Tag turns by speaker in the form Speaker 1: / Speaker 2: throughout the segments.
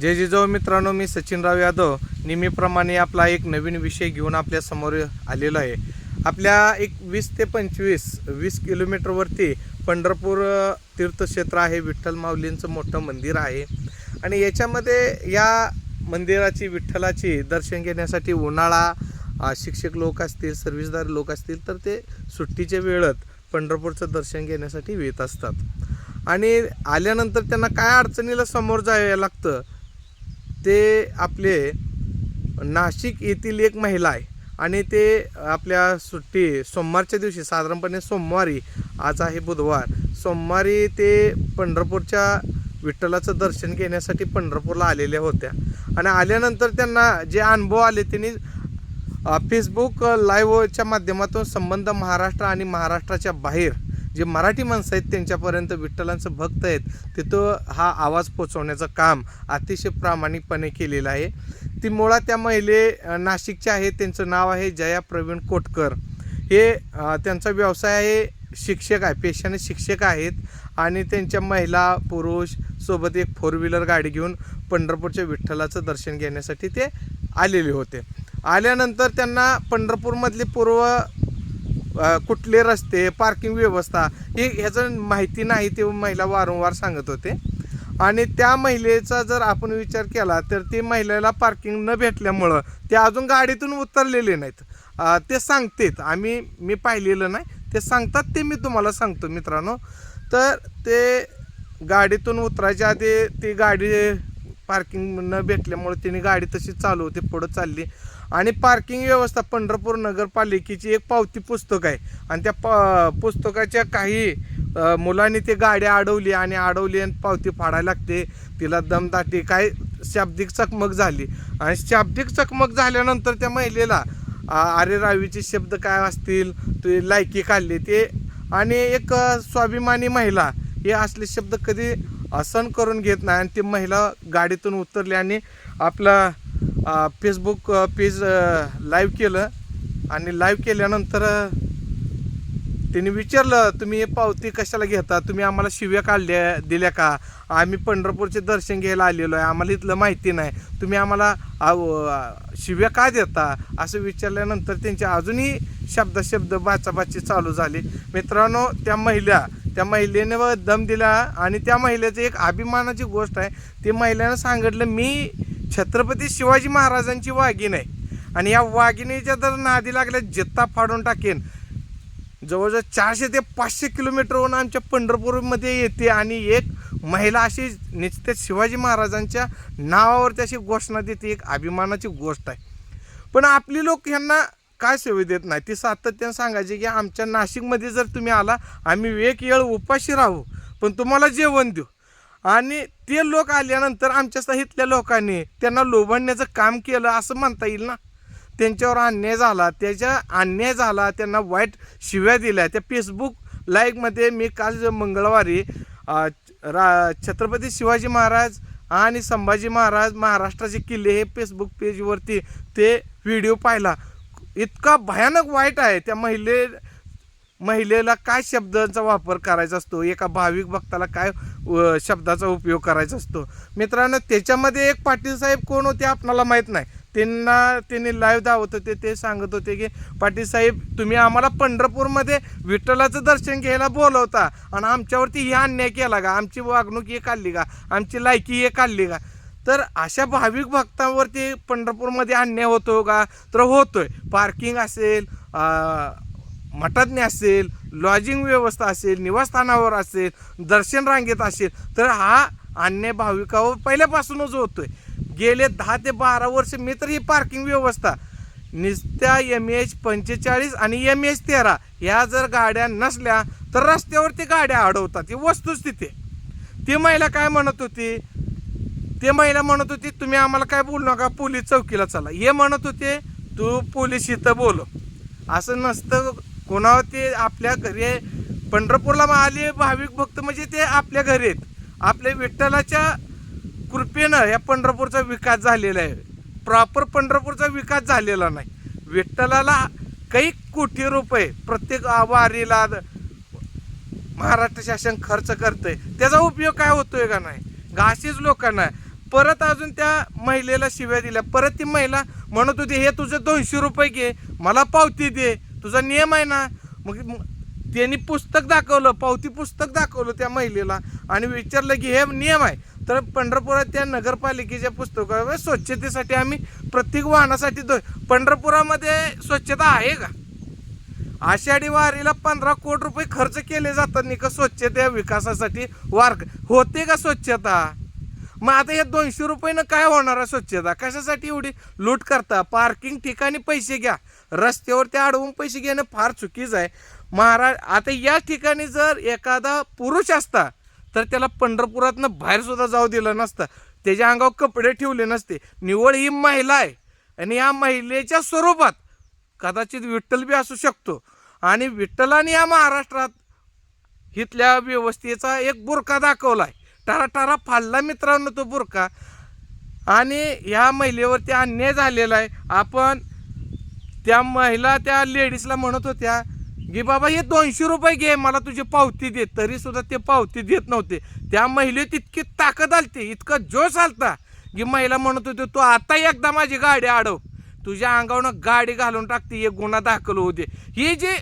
Speaker 1: जय जिजाऊ मित्रांनो मी सचिनराव यादव. नेहमीप्रमाणे आपला एक नवीन विषय घेऊन आपल्यासमोर आलेलो आहे. आपल्या एक वीस ते पंचवीस वीस किलोमीटरवरती पंढरपूर तीर्थक्षेत्र आहे विठ्ठल माऊलींचं मोठं मंदिर आहे. आणि याच्यामध्ये या मंदिराची विठ्ठलाची दर्शन घेण्यासाठी उन्हाळा शिक्षक लोक असतील सर्व्हिसदार लोक असतील तर ते सुट्टीच्या वेळात पंढरपूरचं दर्शन घेण्यासाठी येत असतात. आणि आल्यानंतर त्यांना काय अडचणीला समोर जावं लागतं? ते आपले नाशिक येथील एक महिला आहे. आणि ते आपल्या सुट्टी सोमवारच्या दिवशी साधारणपणे सोमवारी आज आहे बुधवार. सोमवारी ते पंढरपूरच्या विठ्ठलाचं दर्शन घेण्यासाठी पंढरपूरला आलेल्या होत्या. आणि आल्यानंतर त्यांना जे अनुभव आले त्यांनी फेसबुक लाईव्हच्या माध्यमातून संबंध महाराष्ट्र आणि महाराष्ट्राच्या बाहेर जे मराठी माणसं आहेत त्यांच्यापर्यंत विठ्ठलांचं भक्त आहेत तिथं हा आवाज पोचवण्याचं काम अतिशय प्रामाणिकपणे केलेलं आहे. ती मुळात त्या महिले नाशिकच्या आहेत त्यांचं नाव आहे जया प्रवीण कोटकर. हे त्यांचा व्यवसाय आहे शिक्षक आहे पेशाने शिक्षक आहेत आणि त्यांच्या महिला पुरुष सोबत एक फोर व्हीलर गाडी घेऊन पंढरपूरच्या विठ्ठलाचं दर्शन घेण्यासाठी ते आलेले होते. आल्यानंतर त्यांना पंढरपूरमधली पूर्व कुठले रस्ते पार्किंग व्यवस्था हे ह्याचं माहिती नाही ते महिला वारंवार सांगत होते. आणि त्या महिलेचा जर आपण विचार केला तर ते महिलेला पार्किंग न भेटल्यामुळं ते अजून गाडीतून उतरलेले नाहीत. ते सांगतेत. आम्ही मी पाहिलेलं नाही. ते सांगतात ते मी तुम्हाला सांगतो मित्रांनो. तर ते गाडीतून उतरायच्या आधी ती गाडी पार्किंग न भेटल्यामुळे तिने गाडी तशी चालू होती पुढं चालली. आणि पार्किंग व्यवस्था पंढरपूर नगरपालिकेची एक पावती पुस्तक आहे. आणि त्या प पुस्तकाच्या काही मुलांनी ते गाडी अडवली आणि अडवली आणि पावती फाडायला लागते. तिला दमदाटी काय शाब्दिक चकमक झाली. आणि शाब्दिक चकमक झाल्यानंतर त्या महिलेला अरे रावीचे शब्द काय असतील ते लायकी काढली ते. आणि एक स्वाभिमानी महिला हे असले शब्द कधी असन करून घेत नाही. आणि ती महिला गाडीतून उतरली आणि आपला फेसबुक पेज लाईव्ह केलं आणि लाईव्ह केल्यानंतर त्यांनी विचारलं तुम्ही पावती कशाला घेता? तुम्ही आम्हाला शिव्या काढल्या दिल्या का? आम्ही पंढरपूरचे दर्शन घ्यायला आलेलो आहे. आम्हाला इथलं माहिती नाही. तुम्ही आम्हाला शिव्या का देता? असं विचारल्यानंतर त्यांचे अजूनही शब्दशब्द बाचाबाची चालू झाली. मित्रांनो त्या महिला त्या महिलेने दम दिला आणि त्या महिलेचं एक अभिमानाची गोष्ट आहे. ती महिलेनं सांगितलं मी छत्रपती शिवाजी महाराजांची वाघीण आहे. आणि या वाघिणीच्या जर नादी लागल्या जित्ता फाडून टाकेन. जवळजवळ चारशे ते पाचशे किलोमीटरहून आमच्या पंढरपूरमध्ये येते आणि एक महिला अशी निश्चित शिवाजी महाराजांच्या नावावरती अशी घोषणा देते. एक अभिमानाची गोष्ट आहे. पण आपली लोक ह्यांना काय सेवा देत नाही? ती सातत्यानं सांगायची की आमच्या नाशिकमध्ये जर तुम्ही आला आम्ही एक येळ उपाशी राहू पण तुम्हाला जेवण देऊ. आणि ते लोक आल्यानंतर आमच्या साहित्या लोकांनी त्यांना लोभण्याचं काम केलं असं म्हणता येईल ना? त्यांच्यावर अन्याय झाला त्याच्या अन्याय झाला त्यांना वाईट शिव्या दिल्या. त्या फेसबुक लाईकमध्ये मी काल मंगळवारी रा छत्रपती शिवाजी महाराज आणि संभाजी महाराज महाराष्ट्राचे किल्ले हे फेसबुक पेजवरती ते व्हिडिओ पाहिला. इतका भयानक वाईट आहे. त्या महिले महिलेला काय शब्दांचा वापर करायचा असतो? एका भाविक भक्ताला काय शब्दाचा उपयोग करायचा असतो. मित्रांनो त्याच्यामध्ये एक पाटील साहेब कोण होते आपणाला माहीत नाही. त्यांना त्यांनी लाईव्ह दावत होते ते सांगत होते की पाटील साहेब तुम्ही आम्हाला पंढरपूरमध्ये विठ्ठलाचं दर्शन घ्यायला बोलवता आणि आमच्यावरती हे अन्याय केला का? आमची वागणूक हे काढली का? आमची लायकी हे काढली का? तर अशा भाविक भक्तांवरती पंढरपूरमध्ये अन्याय होतो का? तर होतोय. पार्किंग असेल मठातने असेल लॉजिंग व्यवस्था असेल निवासस्थानावर असेल दर्शन रांगेत असेल तर हा अन्य भाविकावर पहिल्यापासूनच होतोय. गेले दहा ते बारा वर्ष मी तर ही पार्किंग व्यवस्था नुसत्या एम एच पंचेचाळीस आणि एम एच तेरा ह्या जर गाड्या नसल्या तर रस्त्यावरती गाड्या अडवतात ही वस्तुस्थिती तिथे ती महिला काय म्हणत होती? ते महिला म्हणत होती तुम्ही आम्हाला काय बोलू नका पोलीस चौकीला चला. हे म्हणत होते तू पोलीस इथं बोलो असं नसतं कोणावर ते आपल्या घरी आहे. पंढरपूरला आले भाविक भक्त म्हणजे ते आपल्या घरी आहेत. आपल्या विठ्ठलाच्या कृपेनं या पंढरपूरचा विकास झालेला आहे. प्रॉपर पंढरपूरचा विकास झालेला नाही. विठ्ठलाला काही कोटी रुपये प्रत्येक वारीला महाराष्ट्र शासन खर्च करतंय. त्याचा उपयोग काय होतोय का नाही? का लोकांना परत अजून त्या महिलेला शिव्या दिल्या. परत ती महिला म्हणत होती हे तुझे दोनशे रुपये घे. मला पावती दे. तुझा नियम आहे ना मग त्यांनी पुस्तक दाखवलं पावती पुस्तक दाखवलं त्या महिलेला आणि विचारलं की हे नियम आहे. तर पंढरपुरात त्या नगरपालिकेच्या पुस्तकावर स्वच्छतेसाठी आम्ही प्रत्येक वाहनासाठी दो पंढरपुरामध्ये स्वच्छता आहे का? आषाढी वारीला पंधरा कोटी रुपये खर्च केले जातात नाही का स्वच्छते विकासासाठी. वार होते का स्वच्छता? मग आता हे दोनशे रुपयानं काय होणार आहे स्वच्छता? कशासाठी एवढी लूट करता? पार्किंग ठिकाणी पैसे घ्या. रस्त्यावर ते अडवून पैसे घेणं फार चुकीचं आहे. महाराज आता या ठिकाणी जर एखादा पुरुष असता तर त्याला पंढरपुरातनं बाहेर सुद्धा जाऊ दिलं नसतं. त्याच्या अंगावर कपडे ठेवले नसते. निवड ही महिला आहे. आणि या महिलेच्या स्वरूपात कदाचित विठ्ठल बी असू शकतो. आणि विठ्ठलाने या महाराष्ट्रात इथल्या व्यवस्थेचा एक बुरका दाखवला आहे टारा फाडला मित्रांनो तो बुरका. आणि ह्या महिलेवरती अन्याय झालेला आहे. आपण त्या महिला त्या लेडीजला म्हणत होत्या की बाबा हे दोनशे रुपये घे मला तुझी पावती दे. तरी सुद्धा ते पावती देत नव्हते. त्या महिलेत इतकी ताकद आलते इतका जोश आलता की महिला म्हणत होती तू आता एकदा माझी गाडी अडव तुझ्या अंगावरनं गाडी घालून टाकते एक गुन्हा दाखल होऊ दे. ही जे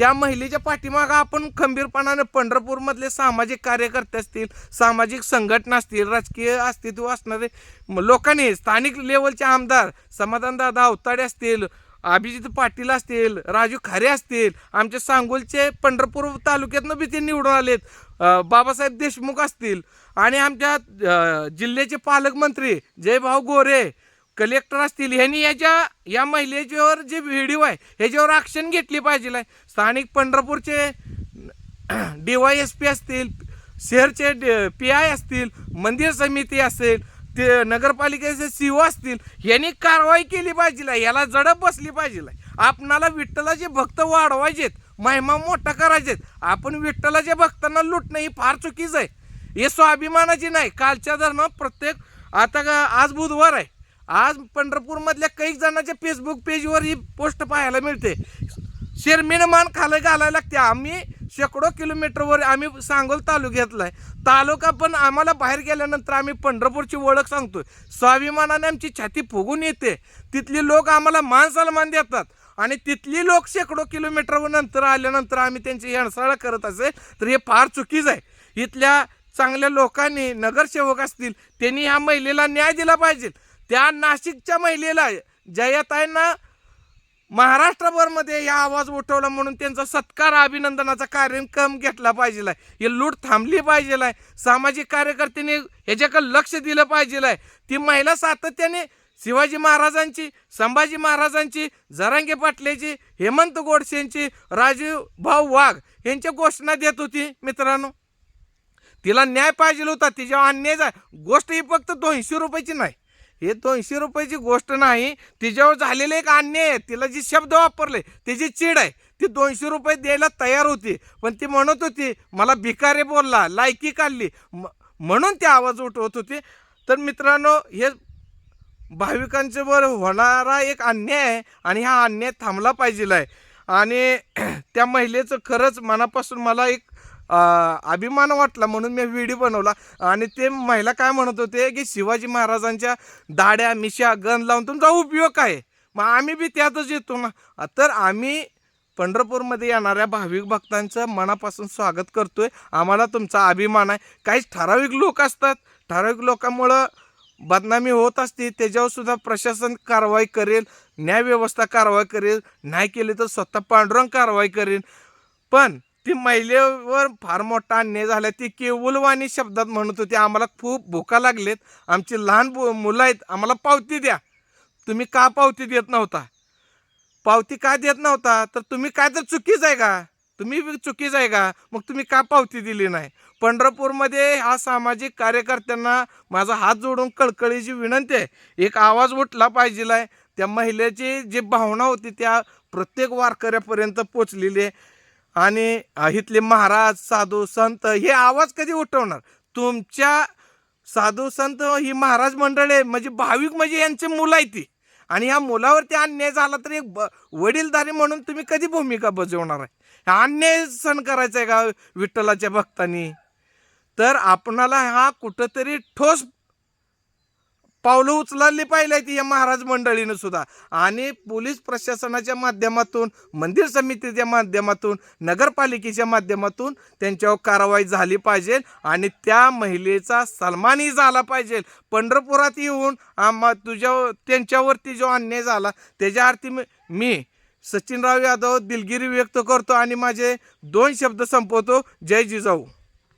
Speaker 1: त्या महिलेच्या पाठीमागं आपण खंबीरपणाने पंढरपूरमधले सामाजिक कार्यकर्ते असतील सामाजिक संघटना असतील राजकीय अस्तित्व असणारे लोकांनी स्थानिक लेवलचे आमदार समाधानदादा अवताडे असतील अभिजित पाटील असतील राजू खारे असतील आमचे सांगोलचे पंढरपूर तालुक्यातनं बी ते निवडून आलेत बाबासाहेब देशमुख असतील आणि आमच्या जिल्ह्याचे पालकमंत्री जयभाऊ गोरे कलेक्टर असतील ह्यांनी याच्या या महिलेच्यावर जे व्हिडिओ आहे ह्याच्यावर ॲक्शन घेतली पाहिजे. स्थानिक पंढरपूरचे डी वाय एस पी असतील शहरचे पी आय असतील मंदिर समिती असेल ते नगरपालिकेचे सी असतील यांनी कारवाई केली पाहिजे. याला जडप बसली पाहिजे. आपणाला विठ्ठलाचे भक्त वाढवायचेत महिमा मोठा करायचेत आपण विठ्ठलाच्या भक्तांना लुटणं ही फार चुकीचं आहे. हे स्वाभिमानाची नाही. कालच्या धरणं प्रत्येक आता का आज बुधवार आहे. आज पंढरपूरमधल्या काही जणांच्या फेसबुक पेजवर ही पोस्ट पाहायला मिळते. शेरमेनं मान खाली घालायला लागते. आम्ही शेकडो किलोमीटरवर आम्ही सांगोल तालुक्यातला आहे. तालुका पण आम्हाला बाहेर गेल्यानंतर आम्ही पंढरपूरची ओळख सांगतोय. स्वाभिमानाने आमची छाती फुगून येते. तिथली लोक आम्हाला मान सन्मान देतात. आणि तिथली लोक शेकडो किलोमीटरवर नंतर आल्यानंतर आम्ही त्यांची हेणसाळा करत असेल तर हे फार चुकीचं आहे. इथल्या चांगल्या लोकांनी नगरसेवक असतील त्यांनी ह्या महिलेला न्याय दिला पाहिजे. त्या नाशिकच्या महिलेला जयताईंना महाराष्ट्रभरमध्ये या आवाज उठवला म्हणून त्यांचा सत्कार अभिनंदनाचा कार्यक्रम घेतला पाहिजे हे लूट थांबली पाहिजे सामाजिक कार्यकर्त्यांनी ह्याच्याकडे लक्ष दिलं पाहिजे ती महिला सातत्याने शिवाजी महाराजांची संभाजी महाराजांची जरांगे पाटलेची हेमंत गोडसेंची राजीव भाऊ वाघ यांच्या घोषणा देत होती मित्रांनो. तिला न्याय पाहिजे होता. तिच्यावर अन्याय गोष्ट ही फक्त दोनशे रुपयाची नाही. हे दोनशे रुपयाची गोष्ट नाही तिच्यावर झालेले एक अन्याय आहे. तिला जे शब्द वापरले त्याची चीड आहे ती दोनशे रुपये द्यायला तयार होती. पण ती म्हणत होती मला भिकारे बोलला लायकी काढली. म- म्हणून ती आवाज उठवत होती. तर मित्रांनो हे भाविकांच्यावर होणारा एक अन्याय आहे आणि हा अन्याय थांबला पाहिजे आहे. आणि त्या महिलेचं खरंच मनापासून मला एक अभिमान वाटला म्हणून मी व्हिडिओ बनवला. आणि ते महिला काय म्हणत होते की शिवाजी महाराजांच्या दाड्या मिशा गन लावून तुमचा उपयोग काय? आहे? मग आम्ही बी त्यातच येतो ना. तर आम्ही पंढरपूरमध्ये येणाऱ्या भाविक भक्तांचं मनापासून स्वागत करतोय. आम्हाला तुमचा अभिमान आहे. काही ठराविक लोक असतात. ठराविक लोकांमुळं बदनामी होत असते. त्याच्यावर सुद्धा प्रशासन कारवाई करेल न्यायव्यवस्था कारवाई करेल. नाही केली तर स्वतः पांडुरंग कारवाई करेल. पण ती महिलेवर फार मोठा अन्याय झाला ती केवलवाणी शब्दात म्हणत होती आम्हाला खूप भुका लागलेत. आमची लहान मुलं आहेत. आम्हाला पावती द्या. तुम्ही का पावती देत नव्हता? पावती का देत नव्हता? तर तुम्ही काय तर चुकीच आहे का? तुम्ही चुकीच आहे का? मग तुम्ही का पावती दिली नाही? पंढरपूरमध्ये हा सामाजिक कार्यकर्त्यांना माझा हात जोडून कळकळीची विनंती आहे. एक आवाज उठला पाहिजे आहे त्या महिलेची जी भावना होती त्या प्रत्येक वारकऱ्यापर्यंत पोचलेली आहे. आणि इथले महाराज साधू संत हे आवाज कधी उठवणार? तुमच्या साधू संत ही महाराज मंडळी आहे म्हणजे भाविक म्हणजे यांची मुलं आहे ती. आणि ह्या मुलावरती अन्याय झाला तर एक ब- वडीलधारी म्हणून तुम्ही कधी भूमिका बजावणार आहे? अन्याय सण करायचा आहे का विठ्ठलाच्या भक्तांनी? तर आपणाला हा कुठंतरी ठोस पावलं उचलली पाहिजे ती या महाराज मंडळीनं सुद्धा. आणि पोलीस प्रशासनाच्या माध्यमातून मंदिर समितीच्या माध्यमातून नगरपालिकेच्या माध्यमातून त्यांच्यावर कारवाई झाली पाहिजे आणि त्या महिलेचा सन्मानही झाला पाहिजे. पंढरपुरात येऊन आम्हा तुझ्या त्यांच्यावरती जो अन्याय झाला त्याच्या अर्थी मी- मी सचिनराव यादव दिलगिरी व्यक्त करतो आणि माझे दोन शब्द संपवतो. जय जिजाऊ.